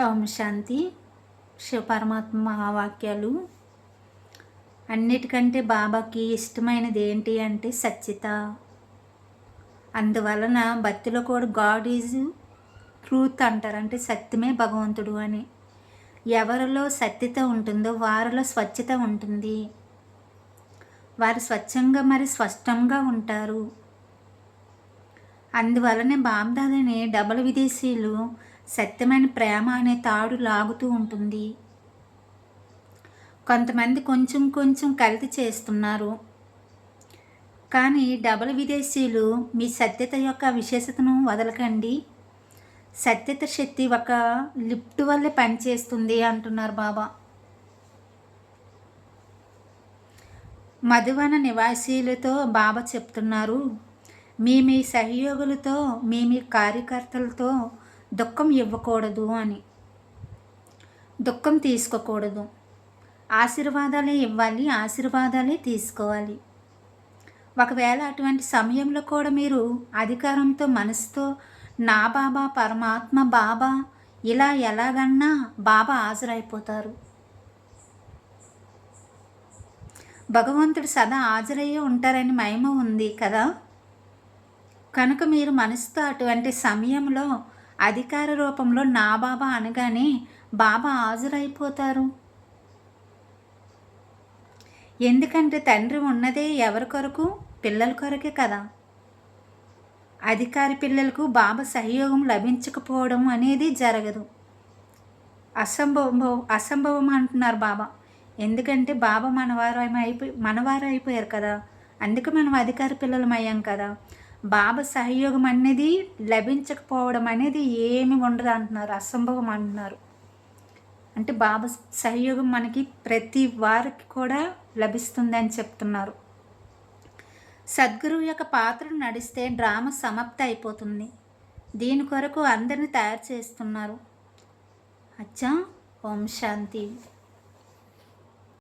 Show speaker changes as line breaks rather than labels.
ఓం శాంతి. శివపరమాత్మ వాక్యాలు అన్నిటికంటే బాబాకి ఇష్టమైనది ఏంటి అంటే సత్యత అందువలన భక్తిలో కూడా గాడ్ ఈజ్ ట్రూత్ అంటారు. అంటే సత్యమే భగవంతుడు అని. ఎవరిలో సత్యత ఉంటుందో వారిలో స్వచ్ఛత ఉంటుంది. వారు స్వచ్ఛంగా మరి స్పష్టంగా ఉంటారు. అందువలనే బాబ్దాదని డబల్ విదేశీయులు సత్యమైన ప్రేమ అనే తాడు లాగుతూ ఉంటుంది. కొంతమంది కొంచెం కొంచెం కల్తీ చేస్తున్నారు. కానీ డబల్ విదేశీయులు మీ సత్యత యొక్క విశేషతను వదలకండి. సత్యత శక్తి ఒక లిఫ్ట్ వల్లే పనిచేస్తుంది అంటున్నారు బాబా. మధువన నివాసీలతో బాబా చెప్తున్నారు మీ మీ సహయోగులతో మీ మీ కార్యకర్తలతో దుఃఖం ఇవ్వకూడదు అని. దుఃఖం తీసుకోకూడదు. ఆశీర్వాదాలే ఇవ్వాలి ఆశీర్వాదాలే తీసుకోవాలి. ఒకవేళ అటువంటి సమయంలో కూడా మీరు అధికారంతో మనసుతో నా బాబా పరమాత్మ బాబా ఇలా ఎలాగన్నా బాబా హాజరైపోతారు. భగవంతుడు సదా హాజరయ్యే ఉంటారని మహిమ ఉంది కదా? కనుక మీరు మనసుతో అటువంటి సమయంలో అధికార రూపంలో నా బాబా అనగానే బాబా హాజరైపోతారు. ఎందుకంటే తండ్రి ఉన్నదే ఎవరి కొరకు? పిల్లల కొరకే కదా. అధికారి పిల్లలకు బాబా సహయోగం లభించకపోవడం అనేది జరగదు. అసంభవం అసంభవం అంటున్నారు బాబా. ఎందుకంటే బాబా మనవారు అయిపోయి మనవారు అయిపోయారు కదా. అందుకే మనం అధికార పిల్లలం అయ్యాం కదా. బాబా సహయోగం అనేది లభించకపోవడం అనేది ఏమి ఉండదు అంటున్నారు అసంభవం అంటున్నారు. అంటే బాబా సహయోగం మనకి ప్రతి వారికి కూడా లభిస్తుంది అని చెప్తున్నారు. సద్గురువు యొక్క పాత్రను నడిస్తే డ్రామా సమాప్త అయిపోతుంది. దీని కొరకు అందరిని తయారు చేస్తున్నారు. అచ్చా ఓం శాంతి.